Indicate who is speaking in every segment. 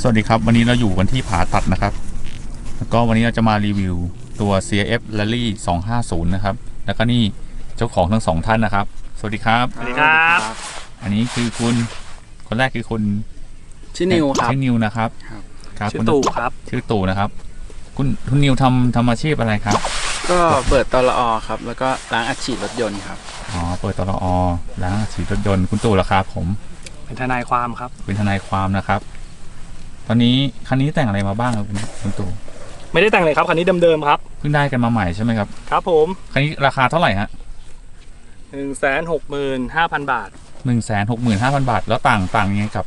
Speaker 1: สวัสดีครับ วันนี้เราอยู่กันที่ผาตัดนะครับ แล้วก็วันนี้เราจะมารีวิวตัว CF Rally 250 นะครับ แล้วก็นี่เจ้าของทั้งสองท่านนะครับ สวัสดีครับ
Speaker 2: สวัสดีครับ
Speaker 1: อันนี้คือคุณ คนแรกคือคุณ
Speaker 3: ชื่อนิวครับ
Speaker 1: ชื่อนิวนะครับ
Speaker 3: ครับ
Speaker 1: ครับ
Speaker 2: ชื่อ
Speaker 1: คุณ
Speaker 2: ตู่ครับ
Speaker 1: ชื่อตู่นะครับ คุณคุณนิวทำทำอาชีพอะไรครับ
Speaker 3: ก็เปิดตลอครับ แล้วก็ล้างอัดฉีดรถยนต์ครับ
Speaker 1: อ๋อ เปิดตลอล้างฉีดรถยนต์ คุณตู่ราคาผม
Speaker 2: เป็นทนายความครับ
Speaker 1: เป็นทนายความนะครับ ตอนนี้คันนี้แต่งอะไรมาบ้างครับคุณคุณตู่
Speaker 2: ไม่ได้แต่งเลยครับคันนี้เดิมๆครับ
Speaker 1: เพิ่งได้กันมาใหม่ใช่ไหมครับ
Speaker 2: ครับผม
Speaker 1: คันนี้ราคาเท่าไหร่ฮะ
Speaker 2: หนึ่งแสนหกหมื่นห้าพันบาท
Speaker 1: หนึ่งแสนหกหมื่นห้าพันบาท แล้วต่างต่างยังไงกับ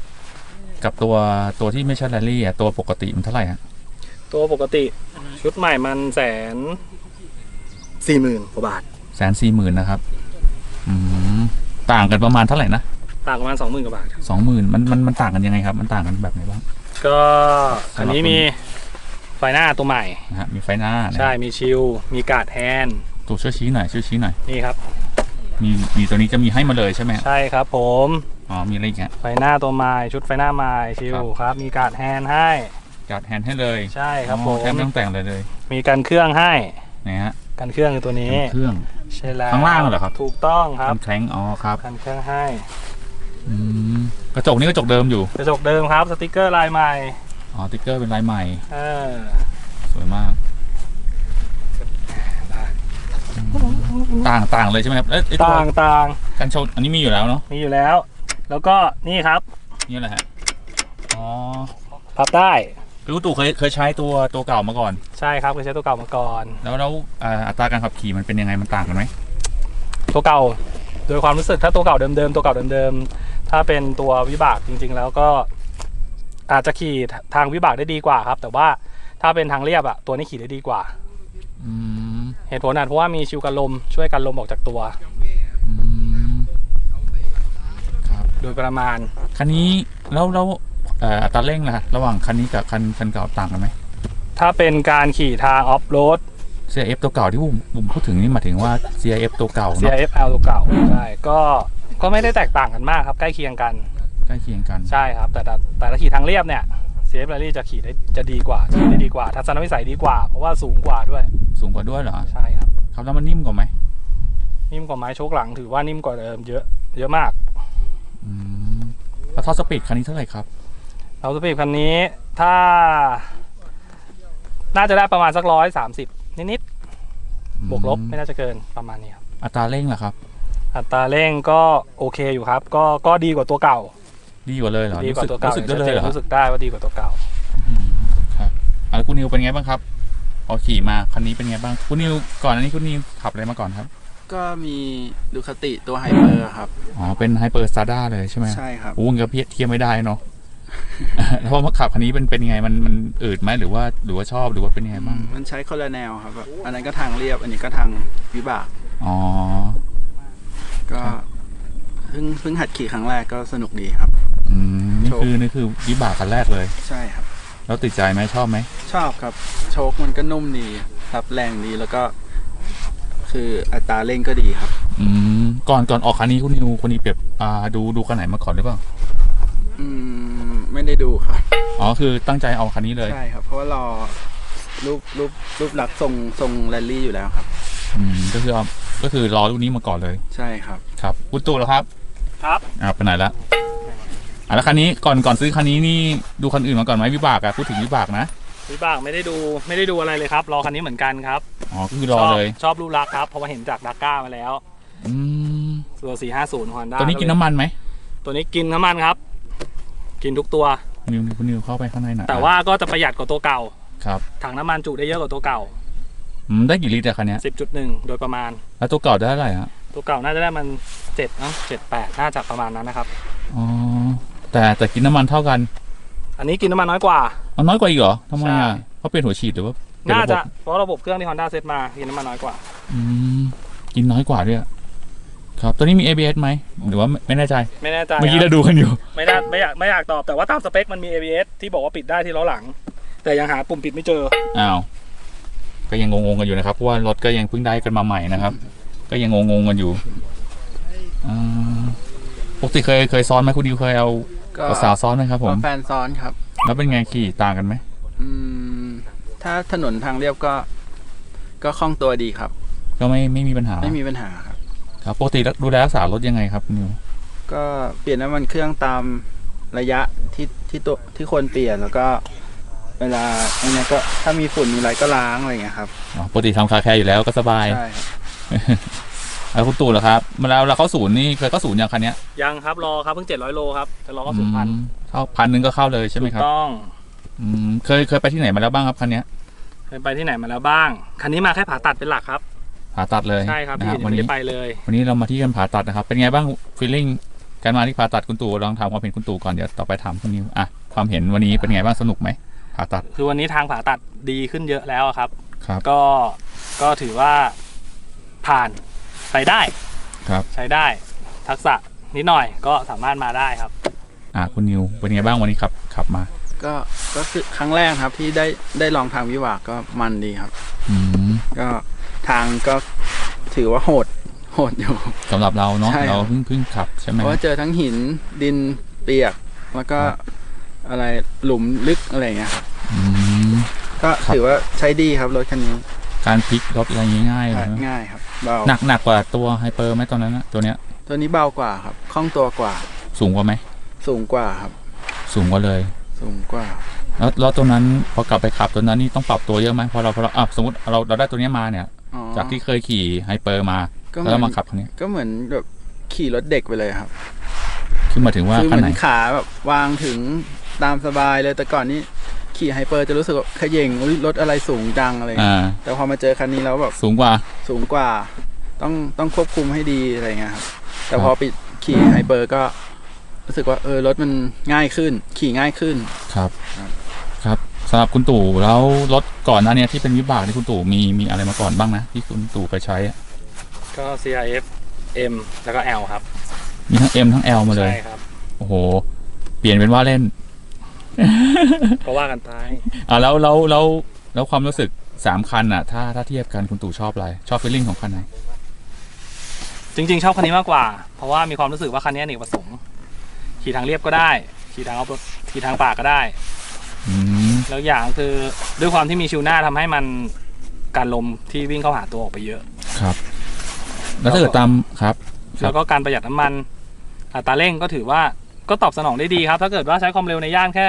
Speaker 1: กับตัวตัวที่ไม่ใช่แรลลี่อะตัวปกติมันเท่าไหร่ฮะ
Speaker 2: ตัวปกติชุดใหม่มันแสนสี่หมื่นกว่าบาท
Speaker 1: แสนสี่หมื่นนะครับอืมต่างกันประมาณเท่าไหร่นะ
Speaker 2: ต่างประมาณสองหมื่นกว่าบาทครับ
Speaker 1: สองหมื่นมันมันมันต่างกันยังไงครับ มันต่างกันแบบไหนบ้าง
Speaker 2: ก็อันนี้มีไฟหน้าตัวใหม่
Speaker 1: นะฮะมีไฟหน้านะ
Speaker 2: ใช่มีชิลมีการ์ดแฮนด์
Speaker 1: ตัวช่วยชี้หน่อยช่วยชี้หน่อย
Speaker 2: นี่ครับ
Speaker 1: มีมีตัวนี้จะมีให้มาเลยใช่ไหมฮะ
Speaker 2: ใช่ครับผม
Speaker 1: อ๋อมีอะไรอีกฮะ
Speaker 2: ไฟหน้าตัวใหม่ชุดไฟหน้าใหม่ชิล
Speaker 1: ครับ
Speaker 2: ครับ มีการ์ดแฮนด์ให้
Speaker 1: การ์ดแฮนด์ให้เลย
Speaker 2: ใช่ครับ
Speaker 1: อ๋
Speaker 2: ผ
Speaker 1: อ
Speaker 2: ม
Speaker 1: แทบไม่ต้องแต่งเลยเลย
Speaker 2: มีกันเครื่องให้
Speaker 1: นะฮะ
Speaker 2: กันเครื่องคือตัวนี้
Speaker 1: เครื่อง
Speaker 2: ใช่แล้ว
Speaker 1: ข้างล่างเหรอครับ
Speaker 2: ถูกต้องครับ
Speaker 1: แคลงอ๋อครับ
Speaker 2: กันเครื่องให้
Speaker 1: อืมกระจกนี่กระจกเดิมอยู่
Speaker 2: กระจกเดิมครับ สติกเกอร์ลายใหม่
Speaker 1: อ๋อติ๊กเกอร์เป็นลายใหม่
Speaker 2: เออ
Speaker 1: สวยมาก ต่างต่างเลยใช่ไหมครับเอ้ยไอ้ตัว
Speaker 2: ต่างต่าง
Speaker 1: กันชนอันนี้มีอยู่แล้วเนาะ
Speaker 2: มีอยู่แล้ว แล้วก็นี่ครับ
Speaker 1: นี่แหละฮะอ๋อ
Speaker 2: พับได้
Speaker 1: คือคุณตู่เคยเคยใช้ตัวตัวเก่ามาก่อน
Speaker 2: ใช่ครับเคยใช้ตัวเก่ามาก่อน
Speaker 1: แล้วแล้วอ่าอัตราการขับขี่มันเป็นยังไงมันต่างกันไหม
Speaker 2: ตัวเก่า โดยความรู้สึกถ้าตัวเก่าเดิมๆตัวเก่าเดิมๆ ถ้าเป็นตัววิบากจริง ๆ แล้วก็อาจจะขี่ทางวิบากได้ดีกว่าครับ แต่ว่าถ้าเป็นทางเรียบอะตัวนี้ขี่ได้ดีกว่า
Speaker 1: อืม
Speaker 2: เหตุผลอาจเพราะว่ามีชิวกันลมช่วยกันลมออกจากตัว
Speaker 1: อืมครับ
Speaker 2: โดยประมาณ
Speaker 1: คันนี้แล้วแล้วเอ่ออัตราเร่งล่ะ ระหว่างคันนี้กับคันคันเก่าต่างกันไหม
Speaker 2: ถ้าเป็นการขี่ทางออฟโรด
Speaker 1: CRF ตัวเก่าที่ผมผมพูดถึงนี่หมายถึงว่า CRF ตัวเก่าเนาะ
Speaker 2: CIFL ตัวเก่าใช่ก็ ก็ไม่ได้แตกต่างกันมากครับ ใกล้เคียงกัน
Speaker 1: ใกล้เคียงกัน
Speaker 2: ใช่ครับ แต่แต่แต่ถ้าขี่ทางเรียบเนี่ย CF Rally จะขี่ได้จะดีกว่าขี่ได้ดีกว่า ทัศนวิสัยดีกว่า เพราะว่าสูงกว่าด้วย
Speaker 1: สูงกว่าด้วยเหรอ
Speaker 2: ใช่ครับ
Speaker 1: ครับแล้วมันนิ่มกว่าไหม
Speaker 2: นิ่มกว่าไม้โชคหลังถือว่านิ่มกว่าเดิมเยอะ เยอะมาก
Speaker 1: อืมแล้วท็อปสปีดคันนี้เท่าไหร่ครับ
Speaker 2: เราสปีดคันนี้ถ้า น่าจะได้ประมาณสักร้อยสามสิบนิดๆบวกลบไม่น่าจะเกินประมาณนี้ครับ
Speaker 1: อัตราเร่งล่ะครับ
Speaker 2: อัตราเร่งก็โอเคอยู่ครับ ก็ก็ดีกว่าตัวเก่า
Speaker 1: ดีกว่าเลยเหรอ
Speaker 2: ดีกว่าตัวเก่า
Speaker 1: รู้สึกได้เลยเหรอ
Speaker 2: รู้สึกได้ว่าดีกว่าตัวเก่า
Speaker 1: ครับอ่าคุณนิวเป็นไงบ้างครับพอขี่มาคันนี้เป็นไงบ้างคุณนิวก่อนอันนี้คุณนิวขับอะไรมาก่อนครับ
Speaker 3: ก็มีดูคติตัวไฮเปอร์ครับ
Speaker 1: อ๋อเป็นไฮเปอร์สตาร์ด้าเลยใช่ไหม
Speaker 3: ใช่ครับ
Speaker 1: อู้งกับเพียเทียบไม่ได้เนาะแล้วพอมาขับคันนี้เป็นเป็นยังไงมันมันอืดไหมหรือว่าหรือว่าชอบหรือว่าเป็นยังไงบ้าง
Speaker 3: มันใช้คนละแนวครับแบบอันนั้นก็ทางเรียบ อันนี้ก็ทางวิบาก
Speaker 1: อ๋อ
Speaker 3: ก็
Speaker 1: ครับ
Speaker 3: เพิ่งเพิ่งหัดขี่ครั้งแรกก็สนุกดีครับ
Speaker 1: อืมนี่
Speaker 3: โชค
Speaker 1: คือนี่คือวิบากคันแรกเลย
Speaker 3: ใช่ครับ
Speaker 1: แล้วติดใจไหมชอบไหม
Speaker 3: ชอบครับ โชคมันก็นุ่มดีรับแรงดีแล้วก็ คืออัตราเร่งก็ดีครับ
Speaker 1: อืมก่อนก่อนออกคันนี้คุณนิวคุณนิวเปรียบอ่าดูดูคันไหนมาก่อนหรือเปล่า
Speaker 3: อืมไม่ได้ดูครับ
Speaker 1: อ๋อคือตั้งใจเอาคันนี้เลย
Speaker 3: ใช่ครับ เพราะว่ารอรูปรูปรูปลักษณ์ทรงทรงแรลลี่อยู่แล้วครับ
Speaker 1: อืมก็คือเอา ก็คือรอรุ่นนี้มาก่อนเลย
Speaker 3: ใช่ครับ
Speaker 1: ครับคุณตู่แล้วครับ
Speaker 2: ครับ
Speaker 1: อ่าไปไหนละอะแล้วคันนี้ก่อนก่อนซื้อคันนี้นี่ดูคันอื่นมาก่อนไหมวิบากอะพูดถึงวิบากนะ
Speaker 2: วิบากไม่ได้ดูไม่ได้ดูอะไรเลยครับ รอคันนี้เหมือนกันครับ
Speaker 1: อ๋อก็คือรอ
Speaker 2: ชบ
Speaker 1: เลย
Speaker 2: ชอบรูปลักษณ์ครับเพราะว่าเห็นจากดักก้ามาแล้ว
Speaker 1: อืม
Speaker 2: ตัว450 Honda
Speaker 1: ตัวนี้กินน้ำมันไหม
Speaker 2: ตัวนี้กินน้ำมันครับ กินทุกตัว
Speaker 1: คุณนิวคุณนิวเข้าไปข้างในหน่อย
Speaker 2: แต่ว่าก็จะประหยัดกว่าตัวเก่า
Speaker 1: ครับ
Speaker 2: ถังน้ำมันจุได้เยอะกว่าตัวเก่า
Speaker 1: อืม ได้กี่ลิตรอะคันเนี้ย
Speaker 2: 10.1โดยประมาณ
Speaker 1: แล้วตัวเก่าได้เท่าไหร่ฮะ
Speaker 2: ตัวเก่าน่าจะได้มัน7นะ7 8น่าจะประมาณนั้นนะครับ
Speaker 1: อ๋อแต่แต่กินน้ำมันเท่ากัน
Speaker 2: อันนี้กินน้ำมันน้อยกว่า
Speaker 1: เอาน้อยกว่าอีกเหรอทำไม
Speaker 2: ใช่
Speaker 1: อะเพราะเปลี่ยนหัวฉีดหรือว่าเปลี่ยน
Speaker 2: น่า
Speaker 1: ระบบ
Speaker 2: จะเพราะระบบเครื่องที่ Honda เซตมากินน้ำมันน้อยกว่า
Speaker 1: อืมกินน้อยกว่าด้วยอะครับตัวนี้มี ABS ไหมหรือว่าไม่ไม่แน่ใจ
Speaker 2: ไม่แน่ใจ
Speaker 1: เมื่อกี้
Speaker 2: ค
Speaker 1: เรา
Speaker 2: รับ
Speaker 1: ดูกันอยู่
Speaker 2: ไม่ได้ไม่อยากไม่อยากตอบแต่ว่าตามสเปคมันมี ABS ที่บอกว่าปิดได้ที่ล้อหลัง แต่ยังหาปุ่มปิดไม่เจอ
Speaker 1: อ้าว ก็ยังงงๆกันอยู่นะครับเพราะว่ารถก็ยังเพิ่งได้กันมาใหม่นะครับ ก็ยังงงๆกันอยู่อ่าปกติเคยเคยซ้อนไหมคุณดิวเคยเอา
Speaker 3: ก็
Speaker 1: สาวซ้อนไหมครับ ผม
Speaker 3: แฟนซ้อนครับ
Speaker 1: แล้วเป็นไงขี่ต่างกันไหม
Speaker 3: อืมถ้าถนนทางเรียบก็ ก็คล่องตัวดีครับ
Speaker 1: ก็ไม่ไม่มีปัญหา
Speaker 3: ไม่มีปัญหาครับ
Speaker 1: ครับปกติดูแลรักษารถยังไงครับคุณนิว
Speaker 3: ก็เปลี่ยนน้ำมันเครื่องตามระยะที่ที่ตัวที่ควรเปลี่ยนแล้วก็ เวลาอันเนี้ยก็ถ้ามีฝุ่นมีอะไรก็ล้างอะไรอย่างเงี้ยครับ
Speaker 1: อ๋อปกติทำคาแคร์อยู่แล้วก็สบาย
Speaker 3: ใช่ครับ
Speaker 1: แล้วคุณตู่เหรอครับเวลาเราเข้าศูนย์นี่เคยเข้าศูนย์ยังคันเนี้ย
Speaker 2: ยังครับรอครับเพิ่ง700โลครับจะรอเข้าสู่พัน
Speaker 1: อืมเข้าพันหนึ่งก็เข้าเลยใช่ไหมครับ
Speaker 2: ต้อง
Speaker 1: อืมเคยเคยไปที่ไหนมาแล้วบ้างครับคันเนี้ย
Speaker 2: เคยไปที่ไหนมาแล้วบ้าง คันนี้มาแค่ผ่าตัดเป็นหลักครับ
Speaker 1: ผ่าตัดเลย
Speaker 2: ใช่ครับ
Speaker 1: นะ
Speaker 2: ที่
Speaker 1: ครั
Speaker 2: อื่น
Speaker 1: วัน
Speaker 2: ไม่
Speaker 1: นี้
Speaker 2: ได้ไปเลย
Speaker 1: วันนี้เรามาที่กันผ่าตัดนะครับ เป็นไงบ้างฟีลลิ่งการมาที่ผ่าตัดคุณตู่ลองถามความเห็นคุณตู่ก่อนเดี๋ยวต่อไปถามคุณนิวอะความเห็นวันนี้เป็นไงบ้างสนุกไหม ผ่าตัด
Speaker 2: คือวันนี้ทางผ่าตัดดีขึ้นเยอะแล้วอะครับ
Speaker 1: ครับ
Speaker 2: ก็ก็ถือว่าผ่านไปได้
Speaker 1: ครับ
Speaker 2: ใช้ได้ ทักษะนิดหน่อยก็สามารถมาได้ครับ
Speaker 1: อะคุณนิวเป็นไงบ้างวันนี้ขับขับมา
Speaker 3: ก็ก็คือครั้งแรกครับที่ได้ได้ลองทางวิบากก็มันดีครับ
Speaker 1: อืม
Speaker 3: ก็ทางก็ถือว่าโหดโหดอยู่
Speaker 1: สำหรับเราเนาะ
Speaker 3: ใช่ครับ
Speaker 1: เราเพิ่งเพิ่งขับใช่ไหม
Speaker 3: เพราะว่าเจอทั้งหินดินเปียก แล้วก็
Speaker 1: ครับ
Speaker 3: อะไรหลุมลึกอะไรอย่างเงี้ยครับ
Speaker 1: อืม
Speaker 3: ก็
Speaker 1: ครับ
Speaker 3: ถือว่าใช้ดีครับรถคันนี้
Speaker 1: การพลิกรถอะไรง่ายๆเลยนะ
Speaker 3: ง่ายครับเบา
Speaker 1: หนักหนักกว่าตัวไฮเปอร์ไหมตอนนั้นนะตัวเนี้ย
Speaker 3: ตัวนี้เบากว่าครับคล่องตัวกว่า
Speaker 1: สูงกว่าไหม
Speaker 3: สูงกว่าครับ
Speaker 1: สูงกว่าเลย
Speaker 3: สูงกว่า
Speaker 1: แล้วแล้วตัวนั้นพอกลับไปขับตัวนั้นนี่ต้องปรับตัวเยอะไหมพอเราพอเราอะสมมติเราเราได้ตัวเนี้ยมาเนี่ย
Speaker 3: อ๋อ
Speaker 1: จากที่เคยขี่ไฮเปอร์มา
Speaker 3: ก็เหมื
Speaker 1: แล้
Speaker 3: อน
Speaker 1: วมาขับคันนี้
Speaker 3: ก็เหมือนแบบขี่รถเด็กไปเลยครับ
Speaker 1: คือหมายถึงว่า
Speaker 3: คือเห
Speaker 1: คัน
Speaker 3: มือ
Speaker 1: ไหน
Speaker 3: นขาแบบวางถึงตามสบายเลยแต่ก่อนนี้ ขี่ไฮเปอร์จะรู้สึกว่าเขย่งอุ๊ยรถอะไรสูงจังอะไรอย่างเงี้ย
Speaker 1: อ่า
Speaker 3: แต่พอมาเจอคันนี้แล้วแบบ
Speaker 1: สูงกว่า
Speaker 3: สูงกว่า ต้องต้องควบคุมให้ดีอะไรเงี้ยครับแต่
Speaker 1: ครับ
Speaker 3: พอไปขี่ไฮเปอร์ก็รู้สึกว่าเออรถมันง่ายขึ้น ขี่ง่ายขึ้น
Speaker 1: ครับ
Speaker 3: ครับ
Speaker 1: ครับสำหรับคุณตู่แล้วรถก่อนหน้าเนี้ยที่เป็นวิบากที่คุณตู่มีมีอะไรมาก่อนบ้างนะที่คุณตู่ไปใช้อะ
Speaker 2: ก็ CRF M แล้วก็ L ครับ
Speaker 1: มีทั้ง M ทั้ง L มาเลย
Speaker 2: ใช่ครับ
Speaker 1: โอ้โห เปลี่ยนเป็นว่าเล่น
Speaker 2: ก็ว่ากันไป
Speaker 1: อ่าแล้วแล้วแล้วแล้วความรู้สึกสามคันอะ ถ้าถ้าเทียบกันคุณตู่ชอบอะไร ชอบฟีลลิ่งของคันไหน
Speaker 2: จริง ๆ ชอบคันนี้มากกว่า เพราะว่ามีความรู้สึกว่าคันนี้อเนกประสงค์ขี่ทางเรียบก็ได้ ขี่ทางเอาขี่ทางป่าก็ได้
Speaker 1: อืม
Speaker 2: แล้วอย่างคือด้วยความที่มีชิวหน้าทำให้มันการลมที่วิ่งเข้าหาตัวออกไปเยอะ
Speaker 1: ครับ แล้วถ้าเกิดตามครับครับ
Speaker 2: แล้วก็การประหยัดน้ำมันอัตราเร่งก็ถือว่า ก็ตอบสนองได้ดีครับ ถ้าเกิดว่าใช้ความเร็วในย่านแค่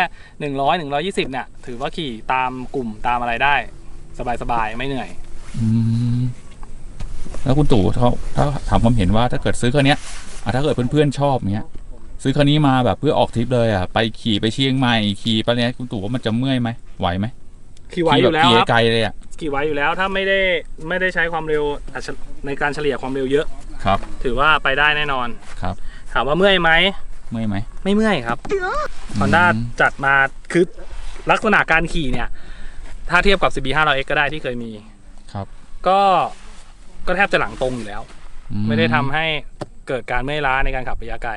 Speaker 2: 100 120 เนี่ย ถือว่าขี่ตามกลุ่มตามอะไรได้ สบายๆ ไม่เหนื่อย
Speaker 1: อืมแล้วคุณตู่ถ้าถ้าถามความเห็นว่าถ้าเกิดซื้อคันเนี้ยอะถ้าเกิดเพื่อนๆชอบเนี้ย ซื้อคันนี้มาแบบเพื่อออกทริปเลยอะไปขี่ไปเชียงใหม่ขี่ไปเนี้ยคุณตู่ว่ามันจะเมื่อยไหมไหวไหม
Speaker 2: ขี่ไหวอยู่แล้ว
Speaker 1: ขี่
Speaker 2: ค
Speaker 1: แบ
Speaker 2: รั
Speaker 1: บบขี่ไกลเลยอะ
Speaker 2: ขี่ไหวอยู่แล้วถ้าไม่ได้ไม่ได้ใช้ความเร็วอัตราในการเฉลี่ยความเร็วเยอะ
Speaker 1: ครับ
Speaker 2: ถือว่าไปได้แน่นอน
Speaker 1: ครับ
Speaker 2: ถามว่าเมื่อยไหม
Speaker 1: เมื่อยไหม
Speaker 2: ไม่เมื่อยครับ Honda
Speaker 1: ม
Speaker 2: จัดมาคือลักษณะการขี่เนี่ย ถ้าเทียบกับ CB 5 0 0 X ก็ได้ที่เคยมี
Speaker 1: ครับ
Speaker 2: ก็ก็แทบจะหลังตรงอยู่แล้ว
Speaker 1: อื
Speaker 2: ไม่ได้ทำให้เกิดการเมื่อยล้าในการขับระยะไกล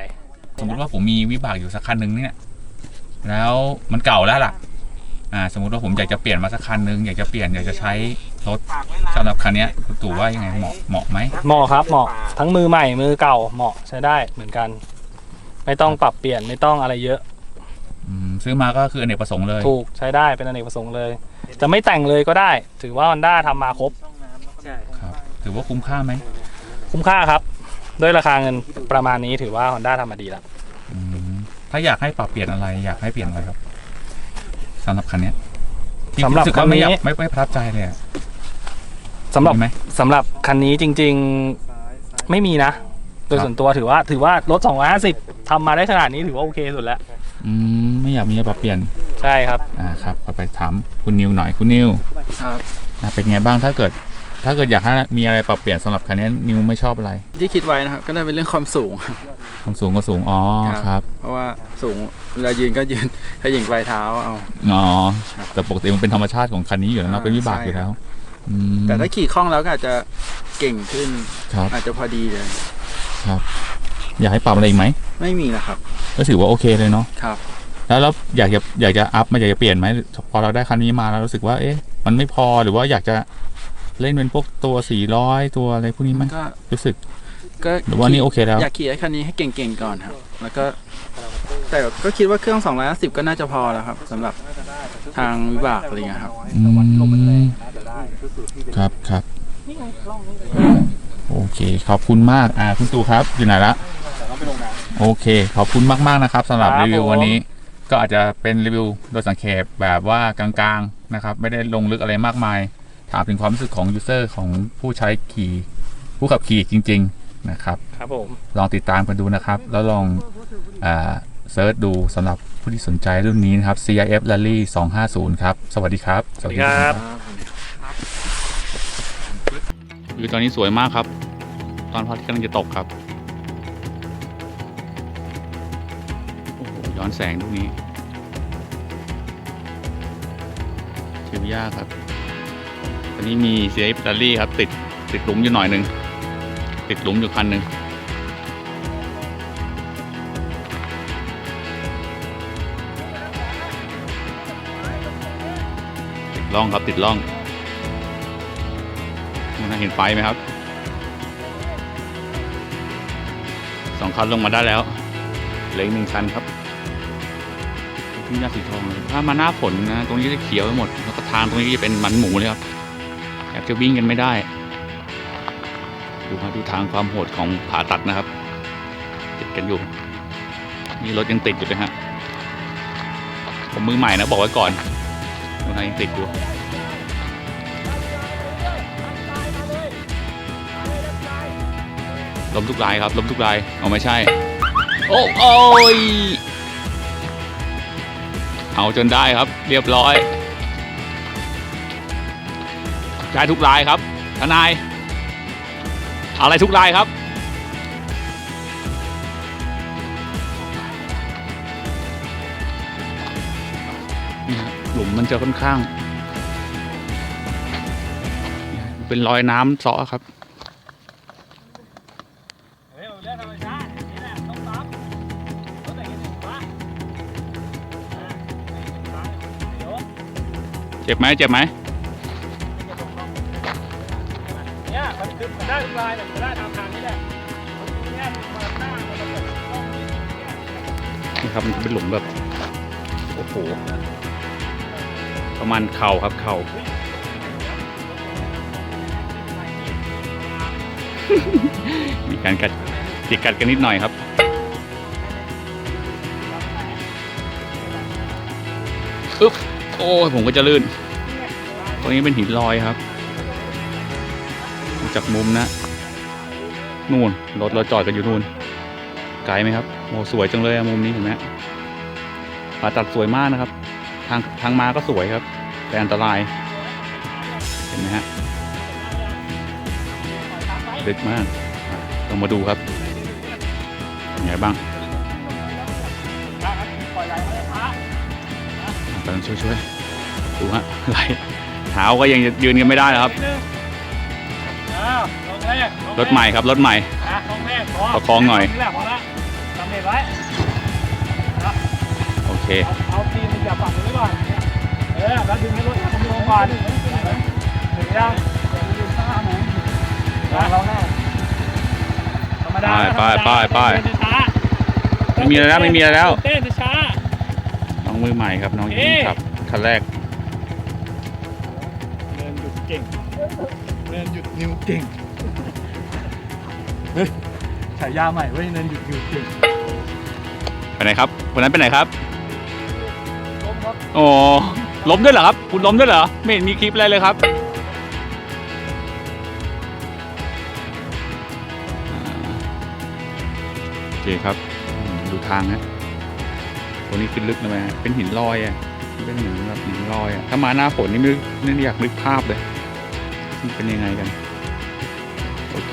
Speaker 1: สมมติว่าผมมีวิบากอยู่สักคันหนึ่งเนี่ย แล้วมันเก่าแล้วล่ะ อ่า สมมติว่าผมอยากจะเปลี่ยนมาสักคันหนึ่งอยากจะเปลี่ยนอยากจะใช้รถสำหรับคันเนี้ยคุณตู่ว่ายังไงเหมาะเหมาะไหม
Speaker 2: เหมาะครับเหมาะทั้งมือใหม่มือเก่าเหมาะใช้ได้เหมือนกัน ไม่ต้องปรับเปลี่ยนไม่ต้องอะไรเยอะ
Speaker 1: อืมซื้อมาก็คืออเนกประสงค์เลย
Speaker 2: ถูกใช้ได้เป็นอเนกประสงค์เลย จะไม่แต่งเลยก็ได้ ถือว่า Honda ทำมาครบ
Speaker 1: ครับ ถือว่าคุ้มค่าไหม
Speaker 2: คุ้มค่าครับ ด้วยราคาเงินประมาณนี้ถือว่า Honda ทำมาดีแล้ว
Speaker 1: อืมถ้าอยากให้ปรับเปลี่ยนอะไร อยากให้เปลี่ยนอะไรครับสำหรับคันเนี้ยที่
Speaker 2: สำหรับ
Speaker 1: รู้สึกว่าไม่อยาก
Speaker 2: คันนี้
Speaker 1: ไม่ไม่ประทับใจเลยอะ
Speaker 2: สำหรับ
Speaker 1: มีไหม
Speaker 2: สำหรับคันนี้จริง ๆ ไม่มีนะ โดย
Speaker 1: ครับ
Speaker 2: ส่วนตัวถือว่าถือว่ารถ 250 ทำมาได้ขนาดนี้ถือว่าโอเคสุดแล้ว
Speaker 1: อืมไม่อยากมีอะไรปรับเปลี่ยน
Speaker 2: ใช่ครับ
Speaker 1: อ่าครับขอไปถามคุณนิวหน่อยคุณนิว
Speaker 3: ครับ
Speaker 1: อะเป็นไงบ้างถ้าเกิด ถ้าเกิดอยากให้มีอะไรปรับเปลี่ยนสำหรับคันนี้นิวไม่ชอบอะไร
Speaker 3: ที่คิดไว้นะครับก็น่าเป็นเรื่องความสูงครับ
Speaker 1: ความสูงก็สูงอ๋อ
Speaker 3: ครับ
Speaker 1: ครับ
Speaker 3: เพราะว่าสูงเวลายืนก็ยืนขยิงปลายเท้าเอา
Speaker 1: อ๋อ
Speaker 3: ครับ
Speaker 1: แต่ปกติมันเป็นธรรมชาติของคันนี้อยู่แล้วเนอะ
Speaker 3: อ่า
Speaker 1: เป็นวิบาก
Speaker 3: ใช่
Speaker 1: อยู่แล้วอืม
Speaker 3: แต่ถ้าขี่คล่องแล้วก็อาจจะเก่งขึ้น
Speaker 1: ครับ
Speaker 3: อาจจะพอดีเลย
Speaker 1: ครับ อยากให้ปรับอะไรอีกไหม
Speaker 3: ไม่มีนะครับ
Speaker 1: ก็ถือว่าโอเคเลยเนาะ
Speaker 3: ครับ
Speaker 1: แล้วแล้วอยากจะอยากจะอัพมาอยากจะเปลี่ยนไหมพอเราได้คันนี้มาแล้วรู้สึกว่าเอ๊ะ มันไม่พอหรือว่าอยากจะเล่นเป็นพวกตัว400ตัวอะไรพวกนี้ไหม
Speaker 3: ก็
Speaker 1: รู้สึก
Speaker 3: ก็
Speaker 1: หรือว่านี่โอเคแล้ว
Speaker 3: อยากขี่ไอ้คันนี้ให้เก่งๆก่อนครับ แล้วก็ แต่ก็คิดว่าเครื่อง250ก็น่าจะพอแล้วครับสำหรับทางวิบากอะไรเงี้ยครับ
Speaker 1: อืมครับครับโอเคขอบคุณมากอ่าคุณตู่ครับอยู่ไหนละ โอเค ขอบคุณมาก ๆ นะครับสำหรับ
Speaker 2: ครับ
Speaker 1: รีวิว
Speaker 2: ผม
Speaker 1: วันนี้ ก็อาจจะเป็นรีวิวโดยสังเขปแบบว่ากลางๆนะครับ ไม่ได้ลงลึกอะไรมากมาย ถามถึงความรู้สึกของยูเซอร์ของผู้ใช้ขี่ผู้ขับขี่จริง ๆ นะครับ
Speaker 2: ครับผม
Speaker 1: ลองติดตามกันดูนะครับ แล้วลองอ่าเซิร์ชดูสำหรับผู้ที่สนใจรุ่นนี้นะครับ CIF Rally 250 ครับ สวัสดีครับ
Speaker 2: สวัสดีครับ
Speaker 1: วิวตอนนี้สวยมากครับ ตอนพระอาทิตย์กำลังจะตกครับ อนแสงลูกนี้เชียวยากครับตอนนี้มี CIF Rally ครับ ติดติดหลุมอยู่หน่อยหนึ่งติดหลุมอยู่คันหนึ่งติดล่องครับติดล่องน่าเห็นไฟไหมครับสองคันลงมาได้แล้วเหลืออีกหนึ่งคันครับ ทุ่งหญ้าสีทองเลยถ้ามาหน้าฝนนะ ตรงนี้จะเขียวไปหมด แล้วก็ทางตรงนี้จะเป็นมันหมูเลยครับแทบจะวิ่งกันไม่ได้ ดูมาดูทางความโหดของผ่าตัดนะครับ ติดกันอยู่ นี่รถยังติดอยู่เลยฮะ ผมมือใหม่นะบอกไว้ก่อนตรงนั้นยังติดอยู่ล้มทุกรายครับล้มทุกรายเอาไม่ใช่ โอ้โอ้ย เอาจนได้ครับ เรียบร้อยได้ทุกรายครับ ทนาย อะไรทุกรายครับ หลุมมันจะค่อนข้าง เป็นรอยน้ำเซาะครับ
Speaker 2: เจ็
Speaker 1: บไหมเจ็บไหม
Speaker 2: เนี่ยมันคือมันได้ทุกลายเนี่ยมันได้ตามทางนี้แหละมันเนี่ยมันหน้ามันจะแบบต้องมีเนี่ย
Speaker 1: นี่ครับมันเป็นหลุมแบบโอ้โหประมาณเข่าครับเข่ามีการกัดจิกกัดกันนิดหน่อยครับอึ๊บ โอ้ผมก็จะลื่น ตรงนี้เป็นหินลอยครับ จากมุมนะ นู่นรถเราจอดกันอยู่นู่น ไกลไหมครับโอ้สวยจังเลยอะมุมนี้เห็นไหมผ่าตัดสวยมากนะครับ ทางทางมาก็สวยครับ แต่อันตราย เห็นไหมฮะลึกมากลองมาดูครับเป็นไงบ้าง กำลังช่วยๆดูฮะไหลเท้าก็ยังยืนกันไม่ได้นะครับ
Speaker 2: นิดนึงอ้าวลงแรกลงแก
Speaker 1: รถใหม่ครับรถใหม่
Speaker 2: อะลงแรกพอ
Speaker 1: ประคองหน่อย
Speaker 2: นี่แหละพอละสำเร็จไว้
Speaker 1: โอเค
Speaker 2: เอาเอาตีนอย่าฝังไว้ก่อนเออแล้วดึงให้รถมันลงก่อนถึงยังเราแน่ธรรมดา
Speaker 1: ไปไปไปไป
Speaker 2: เดินช้า
Speaker 1: ไม่มีอะไรแล้วไม่มีอะไรแล้ว
Speaker 2: เต้นช้า
Speaker 1: น้ องมือใหม่ครับน้องยิง
Speaker 2: เอ๊ะ
Speaker 1: ครับคันแรก
Speaker 2: เดินหยุดเก่งเดินหยุดนิ้วเก่งเฮ้ยฉายาใหม่เว้ยเดินหยุดนิ้วเก่ง
Speaker 1: ไปไหนครับคนนั้นไปไหนครับ
Speaker 2: ล้มครับ
Speaker 1: โอ้ล้มด้วยเหรอครับ คุณล้มด้วยเหรอไม่เห็นมีคลิปอะไรเลยครับอ่าโอเคครับอืมดูทางฮะ ตรงนี้ขึ้นลึกนะแม่เป็นหินลอยอะเป็นหินแบบหินลอยอะถ้ามาหน้าฝนนี่ไม่นี่อยากนึกภาพเลยมันเป็นยังไงกันโอเค